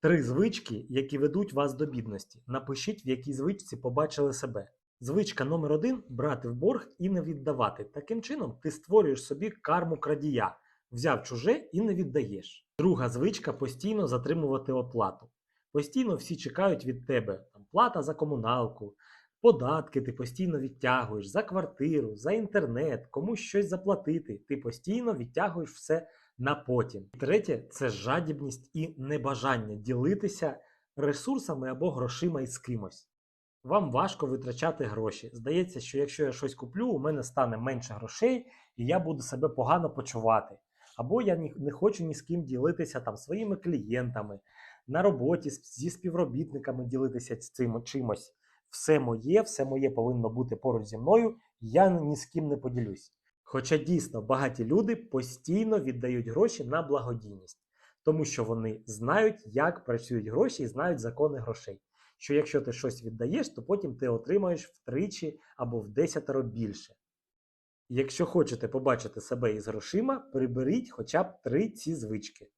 Три звички, які ведуть вас до бідності. Напишіть, в якій звичці побачили себе. Звичка номер один брати в борг і не віддавати. Таким чином, ти створюєш собі карму крадія, взяв чуже і не віддаєш. Друга звичка постійно затримувати оплату. Постійно всі чекають від тебе там, плата за комуналку, податки ти постійно відтягуєш за квартиру, за інтернет, комусь щось заплатити. Ти постійно відтягуєш все на потім. Третє це жадібність і небажання ділитися ресурсами або грошима із кимось. Вам важко витрачати гроші. Здається, що якщо я щось куплю, у мене стане менше грошей, і я буду себе погано почувати. Або я не хочу ні з ким ділитися там своїми клієнтами, на роботі зі співробітниками ділитися цим чимось. Все моє, все моє повинно бути поруч зі мною, я ні з ким не поділюсь. Хоча дійсно багаті люди постійно віддають гроші на благодійність, тому що вони знають, як працюють гроші і знають закони грошей. Що якщо ти щось віддаєш, то потім ти отримаєш втричі або в десятеро більше. Якщо хочете побачити себе із грошима, приберіть хоча б три ці звички.